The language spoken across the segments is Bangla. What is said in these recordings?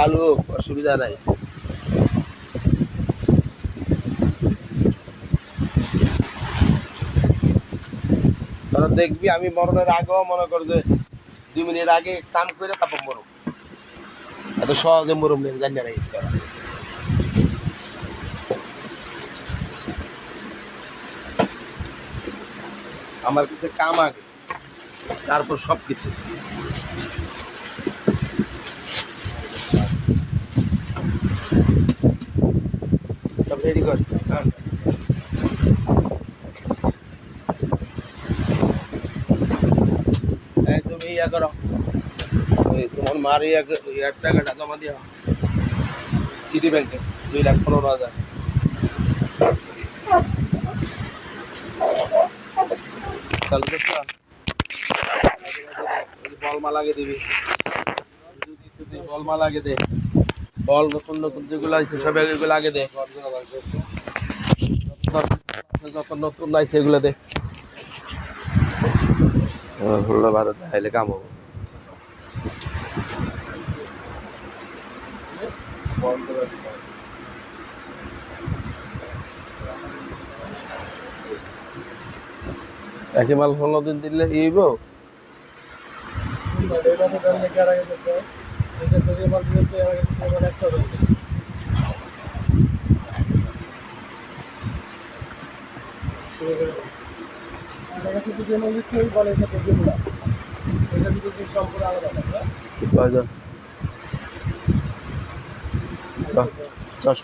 চালু হোক, অসুবিধা নাই। তোরা দেখবি, আমি মরণের আগেও মনে কর যে দুই মিনিট আগে কাম করে তারপর মরুম। এত সহজে মরুম নেই জানি না আমার কাছে কাম আগে, তারপর সব কিছু কর। হ্যাঁ তুমি ইয়া করো। তোমার মার ইয়ার জমা দিয়া সিটি ব্যাংকে দুই লাখ পনেরো হাজার? ওই বলমা লাগে দিবি। বলমা লাগে দে। বল, নতুন নতুন যেগুলো আছে, সব এগুলো আগে দে। নতুন ভালো তাহলে কাম। মাল দিন দিলে ইব?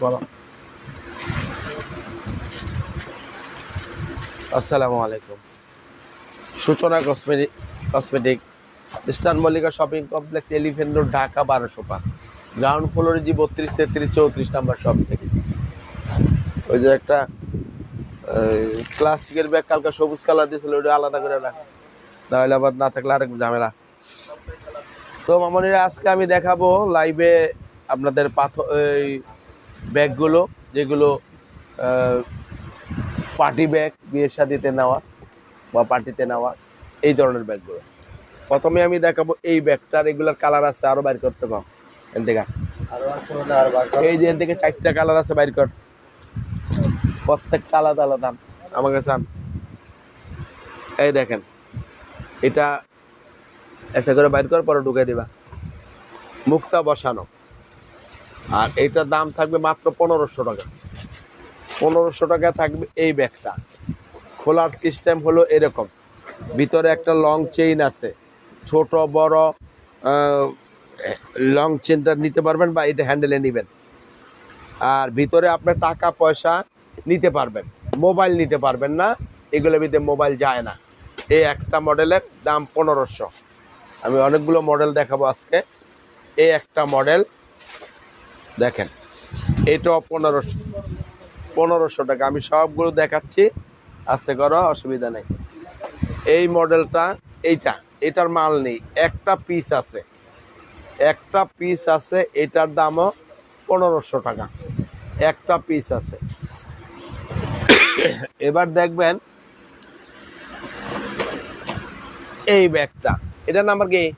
বারো আসসালামু আলাইকুম। Suchona cosmetic cosmetic eastern Mallika shopping complex, elephant road, Dhaka বারোশো পাঁচ। গ্রাউন্ড ফ্লোরে জি বত্রিশ, তেত্রিশ, চৌত্রিশ নাম্বার শপ থেকে। ওই যে একটা ক্লাসিকের ব্যাগ কালকে সবুজ কালার দিয়েছিল, ওটা আলাদা করে রাখ। নাহলে আবার না থাকলে আরেক ঝামেলা। তো মামনিরা, আজকে আমি দেখাবো লাইভে আপনাদের পাথর এই ব্যাগগুলো, যেগুলো পার্টি ব্যাগ বিয়ের শাদিতে নেওয়া বা পার্টিতে নেওয়া, এই ধরনের ব্যাগগুলো। প্রথমে আমি দেখাবো এই ব্যাগটার, এগুলোর কালার আছে, আরও বাইর করতে পারো এন থেকে এই যে থেকে চারটা কালার আছে, বাইর কর। প্রত্যেকটা আলাদা আলাদা। আমার কাছে আন। এই দেখেন, এটা একটা করে বাইর কর, পরে ঢুকে দিবা। মুক্তা বসানো। আর এইটার দাম থাকবে মাত্র পনেরোশো টাকা। পনেরোশো টাকা থাকবে এই ব্যাগটা। খোলার সিস্টেম হলো এরকম। ভিতরে একটা লং চেইন আছে। ছোট, বড় লং চেনটা নিতে পারবেন বা এটা হ্যান্ডেলে নেবেন। আর ভিতরে আপনার টাকা, পয়সা নিতে পারবেন। মোবাইল নিতে পারবেন না, এগুলোর ভিতরে মোবাইল যায় না। এই একটা মডেলের দাম পনেরোশো। আমি অনেকগুলো মডেল দেখাবো আজকে। এই একটা মডেল দেখেন, এটাও পনেরোশো পনেরোশো টাকা। আমি সবগুলো দেখাচ্ছি। আস্তে করো, অসুবিধা নেই। এই মডেলটা এইটা। এটার মাল নেই। একটা পিস আছে। একটা পিস আছে, এটার দামও পনেরোশো টাকা। একটা পিস আছে। এবার দেখবেন, এই ব্যাগটা। এটার নাম্বার কি?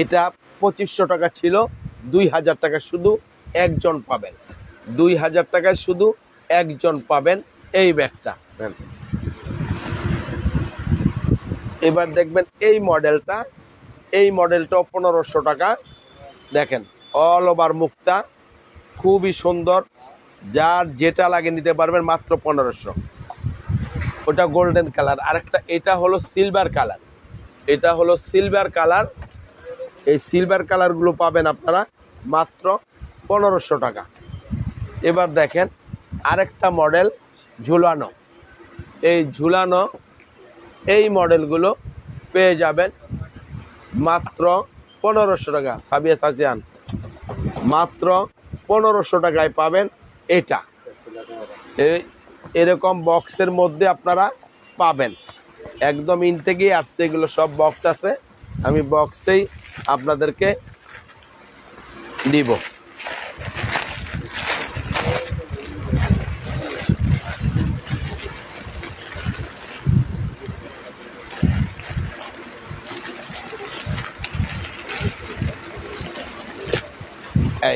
এটা পঁচিশশো টাকা ছিল, দুই হাজার টাকা শুধু একজন পাবেন। দুই হাজার টাকায় শুধু একজন পাবেন এই ব্যাগটা। এবার দেখবেন এই মডেলটা, এই মডেলটাও পনেরোশো টাকা। দেখেন অল ওভার মুক্তা, খুবই সুন্দর। যার যেটা লাগে নিতে পারবেন মাত্র পনেরোশো। ওটা গোল্ডেন কালার আরেকটা, এটা হলো সিলভার কালার এটা হলো সিলভার কালার এই সিলভার কালারগুলো পাবেন আপনারা মাত্র পনেরোশো টাকা। এবার দেখেন, আরেকটা মডেল ঝুলানো। এই ঝুলানো এই মডেলগুলো পেয়ে যাবেন মাত্র পনেরোশো টাকা, সাবিয়া সাজিয়ান। মাত্র পনেরোশো টাকায় পাবেন এটা। এরকম বক্সের মধ্যে আপনারা পাবেন। একদম ইন থেকেই আসছে, এগুলো সব বক্স আছে। আমি বক্সেই আপনাদেরকে দিব।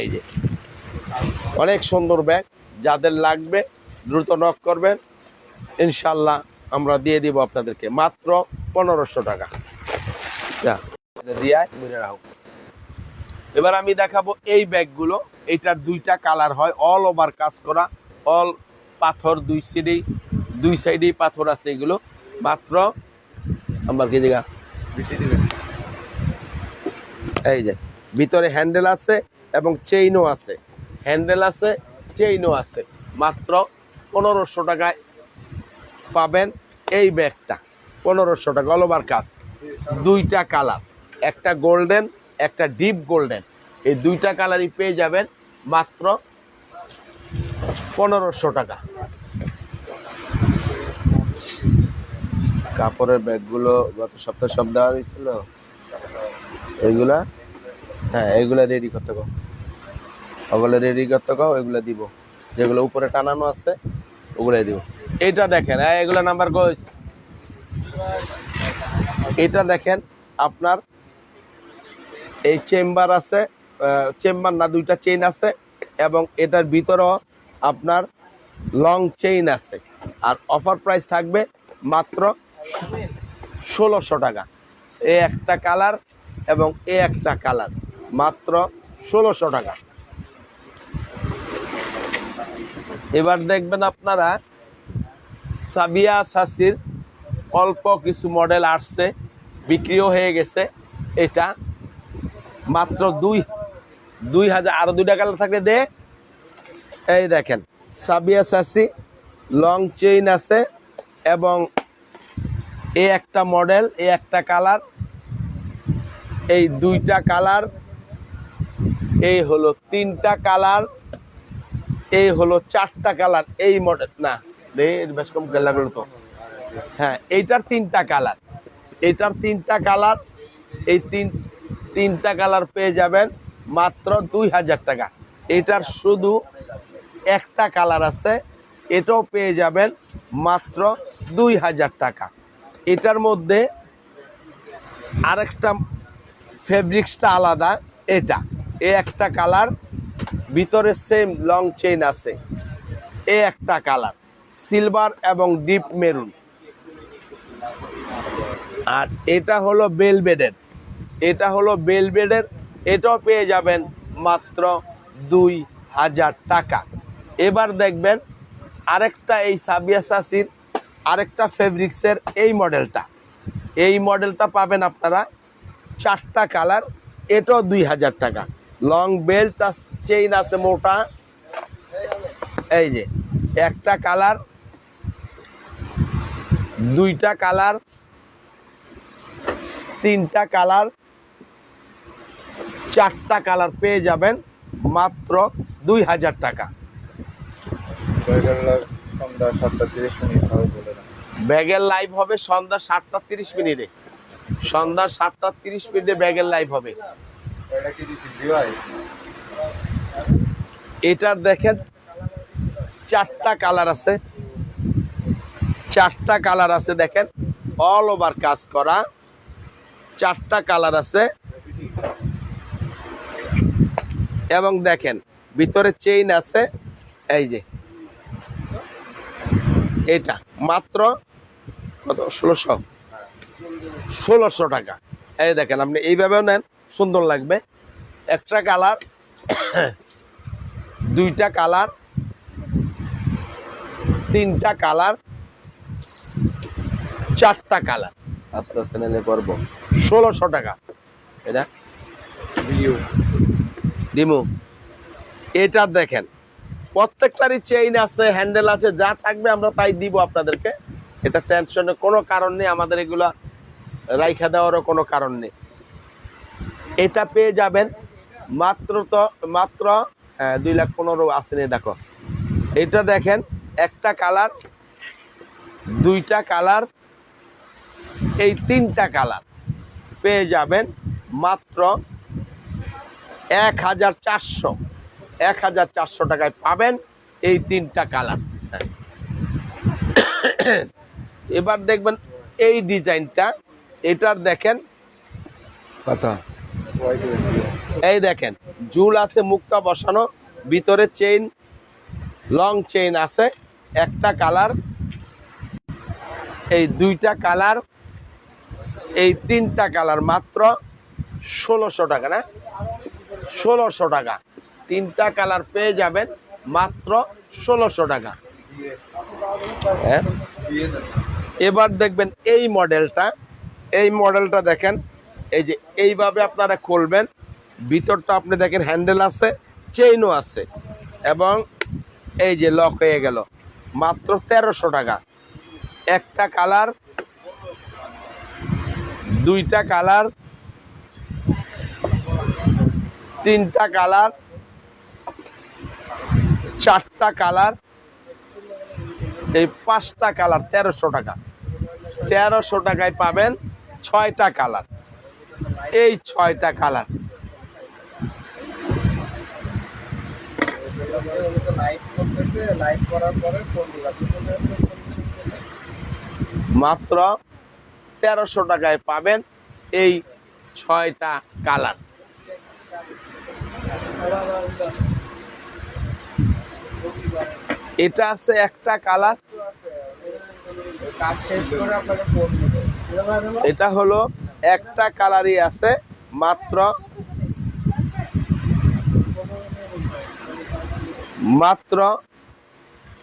এই যে। অনেক সুন্দর ব্যাগ, যাদের লাগবে দ্রুত নক করবেন। ইনশাল্লাহ আমরা দিয়ে দিব আপনাদেরকে মাত্র পনেরোশো টাকা। এবার আমি দেখাবো এই ব্যাগগুলো। এটার দুইটা কালার হয় অল ওভার কাজ করা। অল পাথর, দুই সাইডেই দুই সাইডেই পাথর আছে এগুলো। মাত্র আমার কি জায়গা? এই যে, ভিতরে হ্যান্ডেল আছে। এবং চেইনও আছে। হ্যান্ডেল আছে চেইনও আছে। মাত্র পনেরোশো টাকায় পাবেন এই ব্যাগটা। পনেরোশো টাকা অল ওভার কাজ। দুইটা কালার একটা গোল্ডেন একটা ডিপ গোল্ডেন এই দুইটা কালারই পেয়ে যাবেন মাত্র পনেরোশো টাকা। কাপড়ের ব্যাগগুলো গত সপ্তাহে সব দেওয়া হয়েছিল? এইগুলা? হ্যাঁ এগুলা রেডি করতে কো ওগুলো রেডি করতে কো ওইগুলো দিব। যেগুলো উপরে টানানো আছে, ওগুলাই দিব। এটা দেখেন হ্যাঁ এগুলো নাম্বার কইস? এটা দেখেন, আপনার এই চেম্বার আছে চেম্বার না, দুইটা চেইন আছে, এবং এটার ভিতরেও আপনার লং চেইন আছে। আর অফার প্রাইস থাকবে মাত্র ষোলোশো টাকা। এ একটা কালার এবং এ একটা কালার মাত্র ষোলোশো টাকা। এবার দেখবেন আপনারা সাবিয়া সাসির অল্প কিছু মডেল আসছে, বিক্রিও হয়ে গেছে। এটা মাত্র দুই দুই হাজার, আরও দুইটা কালার থাকলে দে। এই দেখেন, সাবিয়া সাসি লং চেইন আছে এবং এ একটা মডেল এ একটা কালার এই দুইটা কালার এই হলো তিনটা কালার এই হলো চারটা কালার, এই মডেল না বেশ কম লাগল তো। হ্যাঁ এইটার তিনটা কালার, এইটার তিনটা কালার, এই তিন, তিনটা কালার পেয়ে যাবেন মাত্র দুই হাজার টাকা। এটার শুধু একটা কালার আছে, এটাও পেয়ে যাবেন মাত্র দুই হাজার টাকা। এটার মধ্যে আরেকটা ফেব্রিক্সটা আলাদা, এটা। এ একটা কালার ভিতরে সেম লং চেইন আছে। এ একটা কালার সিলভার এবং ডিপ মেরুন আর এটা হলো বেলবেডের এটা হলো বেলবেডের এটাও পেয়ে যাবেন মাত্র দুই হাজার টাকা। এবার দেখবেন আরেকটা এই সাবিয়া সাসির, আরেকটা ফেব্রিক্সের এই মডেলটা। এই মডেলটা পাবেন আপনারা চারটা কালার এটাও দুই হাজার টাকা। লং বেল্ট আর চেইন আছে মোটা। এই যে একটা কালার দুইটা কালার তিনটা কালার চারটা কালার পেয়ে যাবেন মাত্র দুই হাজার টাকা। ব্যাগের লাইভ হবে সন্ধ্যা সাতটা তিরিশ মিনিটে। সন্ধ্যা সাতটা তিরিশ মিনিটে ব্যাগের লাইভ হবে। এটার দেখেন, চারটা কালার আছে। চারটা কালার আছে দেখেন অল ওভার কাজ করা। চারটা কালার আছে। এবং দেখেন, ভিতরে চেইন আছে, এই যে। এটা মাত্র কত? ষোলোশো। ষোলোশো টাকা। এই দেখেন, আপনি এইভাবেও নেন। সুন্দর লাগবে। একটা কালার দুইটা কালার তিনটা কালার চারটা কালার। আস্তে আস্তে নিলে করব। ষোলোশো টাকা। এটা? দিমু এটা দেখেন প্রত্যেকটারই চেইন আছে হ্যান্ডেল আছে যা থাকবে আমরা তাই দিব আপনাদেরকে। এটা টেনশনের কোনো কারণ নেই আমাদের এগুলা রাইখা দেওয়ারও কোনো কারণ নেই। এটা পেয়ে যাবেন মাত্র তো, মাত্র দুই লাখ পনেরো আসেনি দেখো। এটা দেখেন, একটা কালার, দুইটা কালার, এই তিনটা কালার পেয়ে যাবেন মাত্র এক হাজার চারশো। এক হাজার চারশো টাকায় পাবেন এই তিনটা কালার। এবার দেখবেন এই ডিজাইনটা, এটার দেখেন ওয়াই এই দেখেন, জুল আছে, মুক্তা বসানো, ভিতরে চেইন লং চেইন আছে, একটা কালার এই দুইটা কালার এই তিনটা কালার মাত্র ষোলোশো টাকা, না? ষোলোশো টাকা। তিনটা কালার পেয়ে যাবেন মাত্র ষোলোশো টাকা। হ্যাঁ? এবার দেখবেন এই মডেলটা এই মডেলটা দেখেন এই যে এইভাবে আপনারা খুলবেন, ভিতরটা আপনি দেখেন হ্যান্ডেল আছে চেইনও আছে এবং এই যে লক হয়ে গেল। মাত্র তেরোশো টাকা। একটা কালার, দুইটা কালার, তিনটা কালার, চারটা কালার, এই পাঁচটা কালার তেরোশো টাকা। তেরোশো টাকায় পাবেন ছয়টা কালার। এই ছয়টা কালার মাত্র তেরোশো টাকায় পাবেন এই ছয়টা কালার এটা আছে একটা কালার এটা হলো একটা কালারই আছে মাত্র মাত্র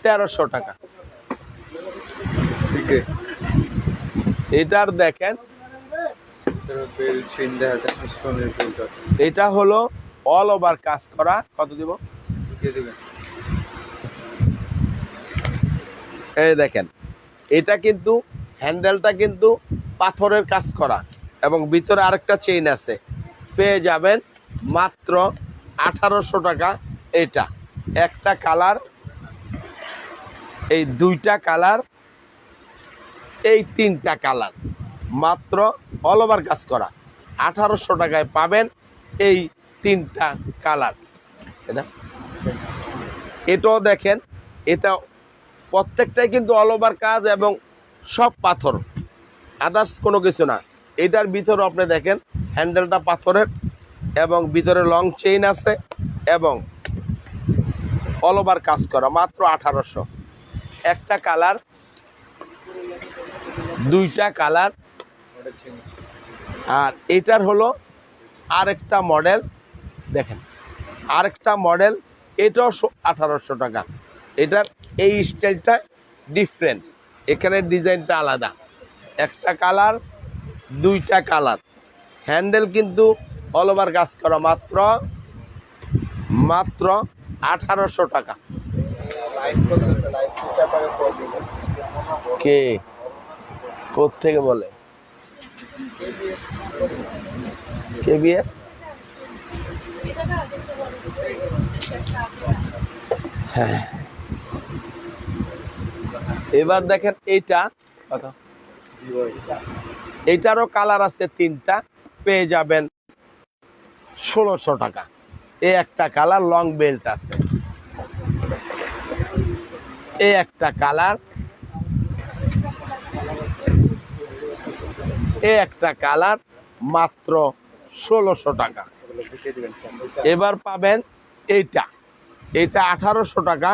তেরোশো টাকা। ঠিক এটার দেখেন এটা হলো অল ওভার কাজ করা কত দিব? এই দেখেন এটা কিন্তু হ্যান্ডেলটা কিন্তু পাথরের কাজ করা। এবং ভিতরে আরেকটা চেইন আছে। পেয়ে যাবেন মাত্র আঠারোশো টাকা এটা। একটা কালার এই দুইটা কালার এই তিনটা কালার মাত্র অল ওভার কাজ করা। আঠারোশো টাকায় পাবেন এই তিনটা কালার এটা এটাও দেখেন, এটা প্রত্যেকটাই কিন্তু অল ওভার কাজ এবং সব পাথর। আদার্স কোনো কিছু না। এটার ভিতরে আপনি দেখেন হ্যান্ডেলটা পাথরের এবং ভিতরে লং চেইন আছে এবং অল ওভার কাজ করা, মাত্র আঠারোশো। একটা কালার, দুইটা কালার, আর এটার হলো আরেকটা মডেল দেখেন, আরেকটা মডেল এটাও আঠারোশো টাকা। এটার এই স্টাইলটা ডিফারেন্ট এখানে ডিজাইনটা আলাদা। একটা কালার দুইটা কালার। হ্যান্ডেল কিন্তু অল ওভার কাজ করা মাত্র মাত্র আঠারোশো টাকা। কে? থেকে বলে? কেবিএস হ্যাঁ। এবার দেখেন এইটা। কত? এইটারও কালার আছে তিনটা, পেয়ে যাবেন ষোলোশো টাকা। এই একটা কালার লং বেল্ট আছে। এই একটা কালার। এ একটা কালার, মাত্র ষোলোশো টাকা। এবার পাবেন এইটা। এইটা আঠারোশো টাকা,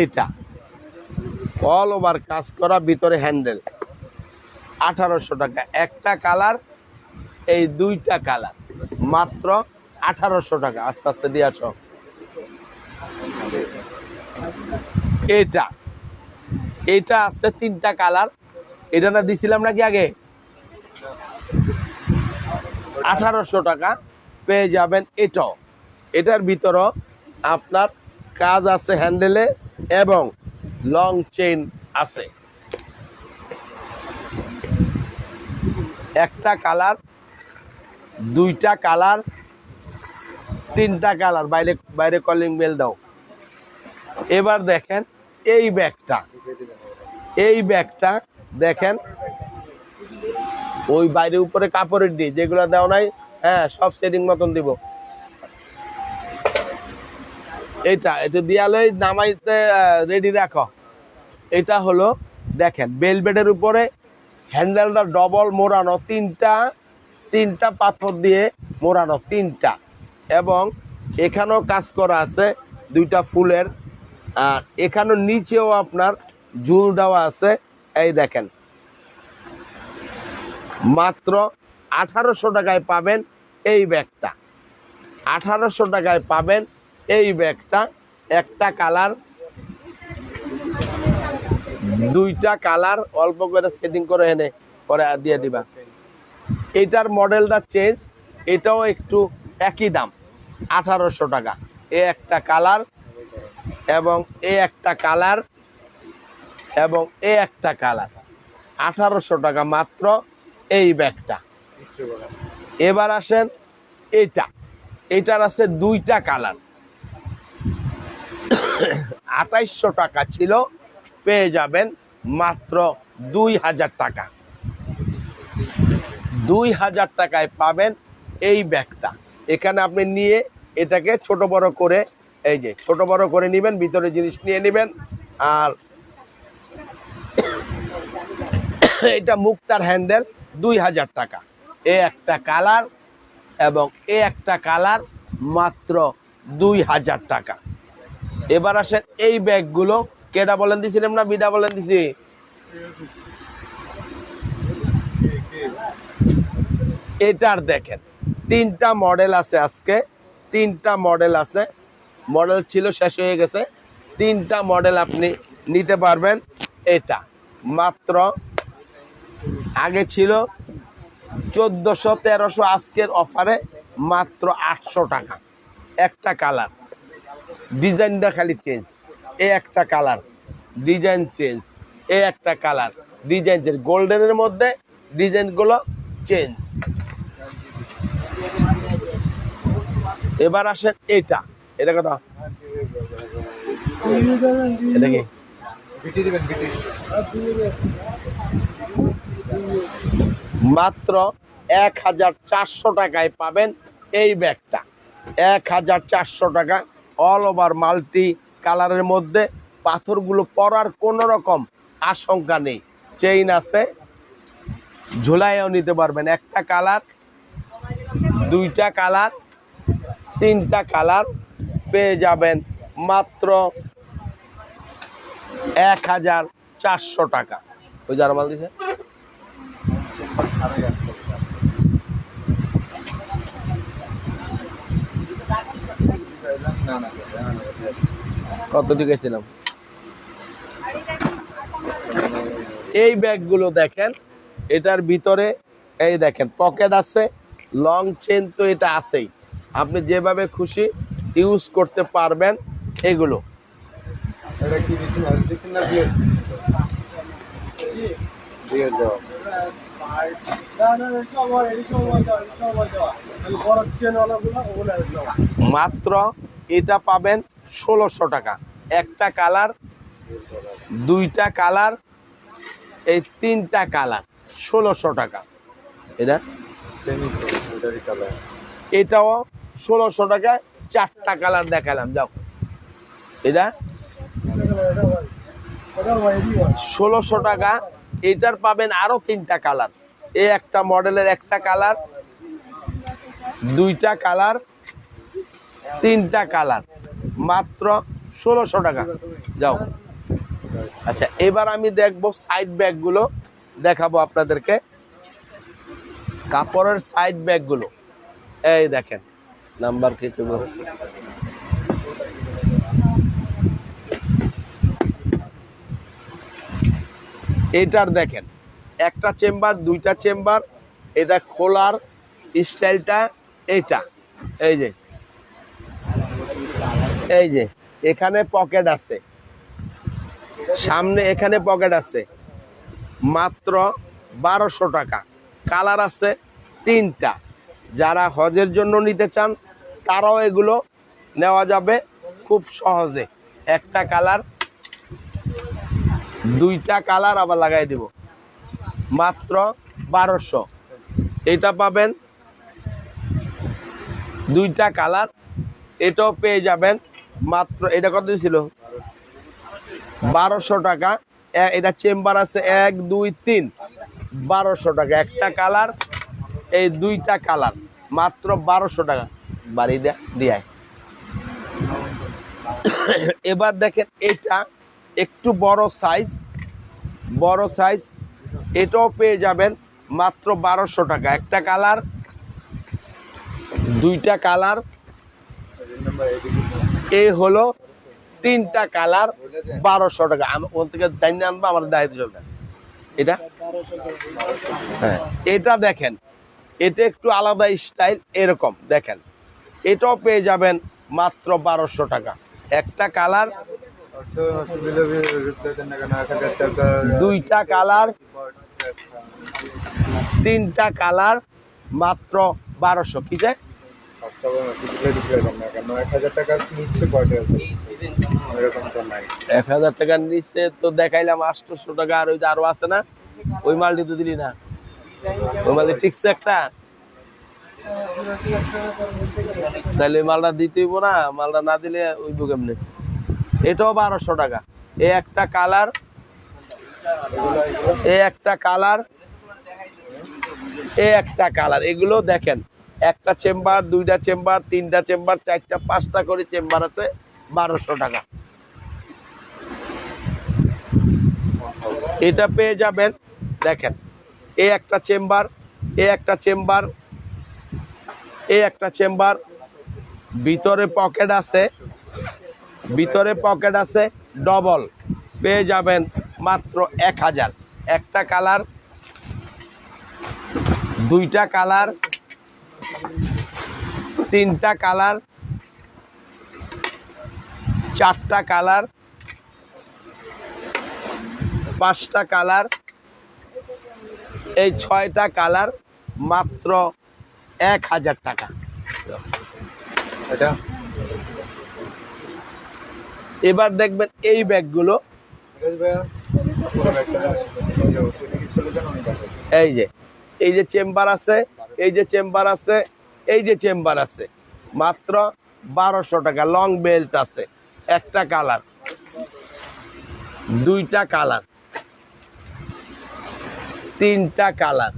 এইটা। অল ওভার কাজ করা, ভিতরে হ্যান্ডেল আঠারোশো টাকা। একটা কালার, এই দুইটা কালার। মাত্র আঠারোশো টাকা। আস্তে আস্তে দিয়ে আসো। এটা এটা আছে তিনটা কালার। এটা না দিছিলাম নাকি আগে? আঠারোশো টাকা পেয়ে যাবেন এটাও। এটার ভিতরও আপনার কাজ আছে হ্যান্ডেলে এবং লং চেইন আছে। একটা কালার, দুইটা কালার, তিনটা কালার। বাইরে বাইরে কলিং বেল দাও। এবার দেখেন এই ব্যাগটা। এই ব্যাগটা দেখেন, ওই বাইরে উপরে কাপড়ের দিয়ে, যেগুলো দেও নাই হ্যাঁ সব সেটিং মতন দিব। এটা এটা দিয়ালে নামাইতে রেডি রাখো। এটা হলো, দেখেন বেলবেটের উপরে হ্যান্ডেলটা ডবল মোড়ানো, তিনটা তিনটা পাথর দিয়ে মোড়ানো, তিনটা। এবং এখানেও কাজ করা আছে দুইটা ফুলের। আর এখানেও নিচেও আপনার ঝুল দেওয়া আছে। এই দেখেন। মাত্র আঠারোশো টাকায় পাবেন এই ব্যাগটা। আঠারোশো টাকায় পাবেন এই ব্যাগটা। একটা কালার দুইটা কালার অল্প করে সেটিং করে এনে পরে দিয়ে দিবা। এটার মডেলটা চেঞ্জ এটাও একটু একই দাম, আঠারোশো টাকা। এ একটা কালার এবং এ একটা কালার এবং এ একটা কালার। আঠারোশো টাকা মাত্র এই ব্যাগটা। এবার আসেন এটা। এটার আছে দুইটা কালার। আঠাইশশো টাকা ছিল পেয়ে যাবেন মাত্র দুই হাজার টাকা। দুই হাজার টাকায় পাবেন এই ব্যাগটা। এখানে আপনি নিয়ে এটাকে ছোট বড় করে, এই যে ছোট বড় করে নেবেন, ভিতরে জিনিস নিয়ে নেবেন, আর এটা মুক্তার হ্যান্ডেল দুই হাজার টাকা। এ একটা কালার এবং এ একটা কালার মাত্র দুই হাজার টাকা। এবার আসেন এই ব্যাগগুলো কেটা বলেন দিছিলাম না বিডা বলেন দিছি। এটার দেখেন, তিনটা মডেল আছে আজকে, তিনটা মডেল আছে। মডেল ছিল, শেষ হয়ে গেছে। তিনটা মডেল আপনি নিতে পারবেন। এটা মাত্র আগে ছিল চোদ্দোশো তেরোশো আজকের অফারে মাত্র আটশো টাকা। একটা কালার। ডিজাইনটা খালি চেঞ্জ এ একটা কালার, ডিজাইন চেঞ্জ, এ একটা কালার, ডিজাইন চেঞ্জ, গোল্ডেনের মধ্যে ডিজাইনগুলো চেঞ্জ। এবার আসেন এটা এটা কথা মাত্র এক হাজার চারশো টাকায় পাবেন এই ব্যাগটা। এক হাজার চারশো টাকা অল ওভার মাল্টি কালারের মধ্যে পাথরগুলো পরার কোনো রকম আশঙ্কা নেই চেইন আছে ঝুলাইও নিতে পারবেন একটা কালার দুইটা কালার তিনটা কালার পেয়ে যাবেন মাত্র এক হাজার চারশো টাকা ওই যারা মাল দিছে না না কত গেছিলাম? এই ব্যাগগুলো দেখেন, এটার ভিতরে, এই দেখেন, পকেট আছে লং চেন তো এটা আছেই। আপনি যেভাবে খুশি ইউজ করতে পারবেন এগুলো। মাত্র এটা পাবেন ষোলোশো টাকা। একটা কালার, দুইটা কালার, এই তিনটা কালার, ষোলোশো টাকা। এটা? এটাও ষোলোশো টাকায় চারটা কালার দেখালাম, যাও। এটা? ষোলোশো টাকা। এটার পাবেন আরও তিনটা কালার। এ একটা মডেলের একটা কালার, দুইটা কালার, তিনটা কালার। মাত্র ষোলোশো টাকা। যাও। আচ্ছা এবার আমি দেখব সাইড ব্যাগগুলো দেখাবো আপনাদেরকে। কাপড়ের সাইড ব্যাগগুলো এই দেখেন নাম্বার কি। এটার দেখেন, একটা চেম্বার, দুইটা চেম্বার, এটা খোলার স্টাইলটা এইটা। এই যে এই যে, এখানে পকেট আছে। সামনে এখানে পকেট আছে। মাত্র বারোশো টাকা। কালার আছে তিনটা। যারা হজের জন্য নিতে চান, তারাও এগুলো নেওয়া যাবে খুব সহজে। একটা কালার দুইটা কালার আবার লাগাই দিব। মাত্র বারোশো। এটা পাবেন দুইটা কালার এটাও পেয়ে যাবেন মাত্র, এটা কত ছিল বারোশো টাকা। এটা চেম্বার আছে এক, দুই, তিন। বারোশো টাকা, একটা কালার, এই দুইটা কালার। মাত্র বারোশো টাকা। বাড়ি দেয়া এবার দেখেন এটা একটু বড় সাইজ বড় সাইজ এটাও পেয়ে যাবেন মাত্র বারোশো টাকা। একটা কালার, দুইটা কালার এই হলো তিনটা কালার বারোশো টাকা। ওর থেকে জানিয়ে আনব, আমার দায়িত্ব চলবে এটা? হ্যাঁ এটা দেখেন, এটা একটু আলাদা স্টাইল, এরকম দেখেন। এটাও পেয়ে যাবেন মাত্র বারোশো টাকা। একটা কালার, দুইটা কালার, তিনটা কালার মাত্র বারোশো। কি যে? এক হাজার টাকার নিচে তো দেখাইলাম আটশোশো টাকা আর ওই যে আরও আছে না? ওই মালটি তো দিলি না। ওই মালটি ঠিকছে একটা? তাহলে মালটা দিতেই না, মালটা না দিলে ওই কেমনে? এটাও বারোশো টাকা। এ একটা কালার, এ একটা কালার, এ একটা কালার, এগুলো দেখেন। একটা চেম্বার, দুইটা চেম্বার, তিনটা চেম্বার, চারটা, পাঁচটা করে চেম্বার আছে, বারোশো টাকা। এটা পেয়ে যাবেন, দেখেন, এ একটা চেম্বার, এ একটা চেম্বার, এ একটা চেম্বার, ভিতরে পকেট আছে, ভিতরে পকেট আছে, ডবল, পেয়ে যাবেন মাত্র এক হাজার। একটা কালার, দুইটা কালার তিনটা কালার চারটা কালার পাঁচটা কালার এই ছয়টা কালার মাত্র এক হাজার টাকা। এবার দেখবেন এই ব্যাগগুলো। এই যে এই যে চেম্বার আছে এই যে চেম্বার আছে, এই যে চেম্বার আছে, মাত্র বারোশো টাকা। লং বেল্ট আছে, একটা কালার, দুইটা কালার, তিনটা কালার,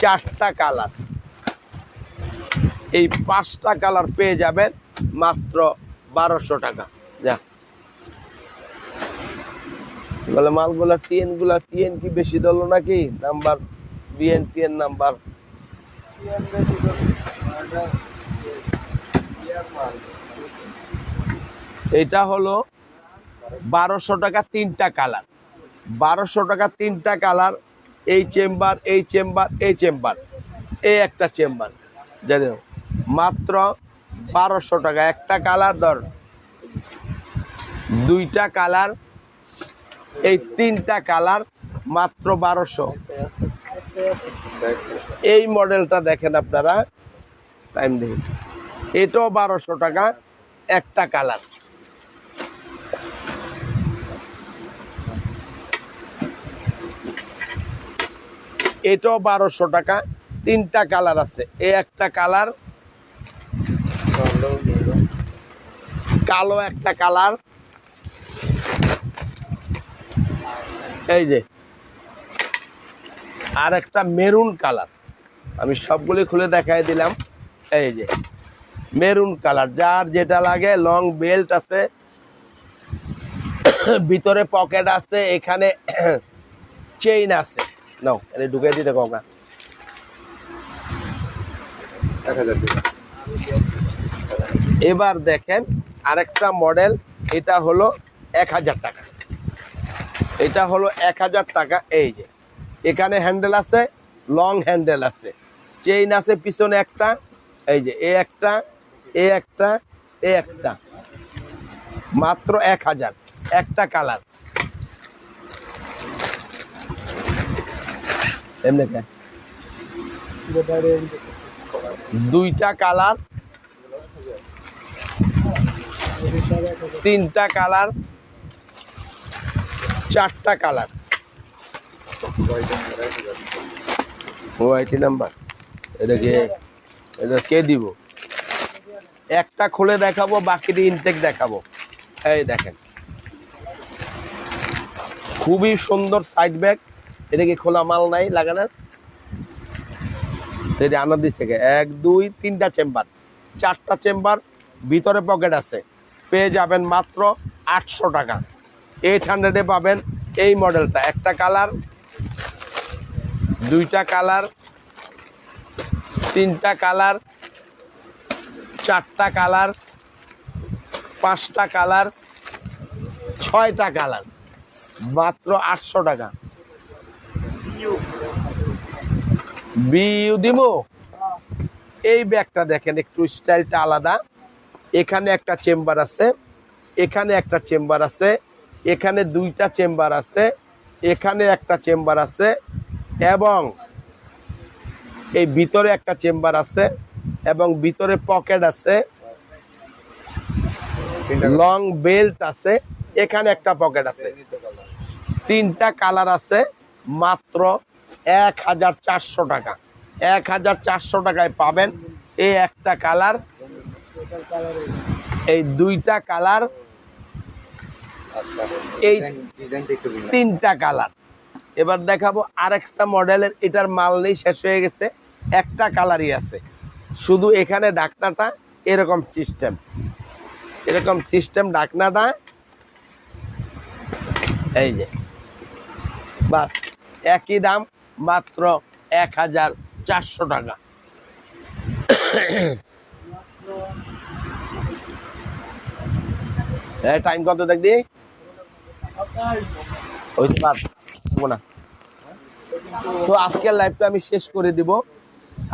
চারটা কালার। এই পাঁচটা কালার পেয়ে যাবেন মাত্র বারোশো টাকা। যা। বলে মালগুলা টিএনগুলা টিএন কি বেশি দল নাকি? Number BN TN number. এটা হলো বারোশো টাকা তিনটা কালার। বারোশো টাকা তিনটা কালার, এই চেম্বার এই চেম্বার এই চেম্বার এই একটা চেম্বার। জানো মাত্র বারোশো টাকা। একটা কালার ধর, দুইটা কালার, এই তিনটা কালার মাত্র বারোশো। এই মডেলটা দেখেন আপনারা। টাইম দেখি এটাও বারোশো টাকা, একটা কালার। এটাও বারোশো টাকা, তিনটা কালার আছে। এই একটা কালার, কালো একটা কালার। এই যে আর একটা মেরুন কালার। আমি সবগুলি খুলে দেখাই দিলাম। এই যে, মেরুন কালার। যার যেটা লাগে লং বেল্ট আছে, ভিতরে পকেট আছে, এখানে চেইন আছে। নাও, এটা ঢুকে দিতে কাকা এক এবার দেখেন, আরেকটা মডেল এটা হলো এক হাজার টাকা। এটা হলো এক হাজার টাকা, এই যে। এখানে হ্যান্ডেল আছে লং হ্যান্ডেল আছে। চেইন আছে, পিছনে একটা, এই যে এ একটা এ একটা এ একটা। মাত্র এক হাজার, একটা কালার দুইটা কালার তিনটা কালার চারটা কালার ওআইটি নাম্বার এটা কে এটা কে দিব। একটা খুলে দেখাবো, বাকিটি ইনটেক দেখাবো। এই দেখেন। খুবই সুন্দর সাইড ব্যাগ এটা কি খোলা মাল নাই লাগানোর আনার দিক থেকে এক, দুই, তিনটা চেম্বার চারটা চেম্বার ভিতরে পকেট আছে। পেয়ে যাবেন মাত্র আটশো টাকা। এইট হান্ড্রেডে পাবেন এই মডেলটা একটা কালার দুইটা কালার, তিনটা কালার, চারটা কালার, পাঁচটা কালার, ছয়টা কালার, মাত্র আটশো টাকা। বিউ দিব? এই ব্যাগটা দেখেন, একটু স্টাইলটা আলাদা। এখানে একটা চেম্বার আছে, এখানে একটা চেম্বার আছে, এখানে দুইটা চেম্বার আছে, এখানে একটা চেম্বার আছে এবং এই ভিতরে একটা চেম্বার আছে এবং ভিতরে পকেট আছে, লং বেল্ট আছে, এখানে একটা পকেট আছে। তিনটা কালার আছে, মাত্র এক হাজার চারশো টাকা। এক হাজার চারশো টাকায় পাবেন এই একটা কালার। এই দুইটা কালার। এই তিনটা কালার। এবার দেখাবো আরেকটা মডেলের, এটার মাল নেই শেষ হয়ে গেছে। একটা কালারই আছে। শুধু এখানে ডাকনাটা এরকম সিস্টেম এরকম সিস্টেম ডাকনাটা। এই যে। বাস, একই দাম মাত্র এক হাজার চারশো টাকা। টাইম কত দেখ দিয়ে ওই পারব না। তো আজকের লাইভটা আমি শেষ করে দিব।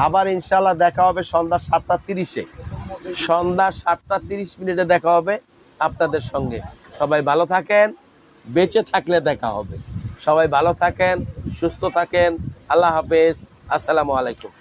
আবার ইনশাল্লাহ দেখা হবে সন্ধ্যা সাতটা তিরিশে। সন্ধ্যা সাতটা তিরিশ মিনিটে দেখা হবে আপনাদের সঙ্গে। সবাই ভালো থাকেন, বেঁচে থাকলে দেখা হবে। সবাই ভালো থাকেন, সুস্থ থাকেন। আল্লাহ হাফেজ। আসসালামু আলাইকুম।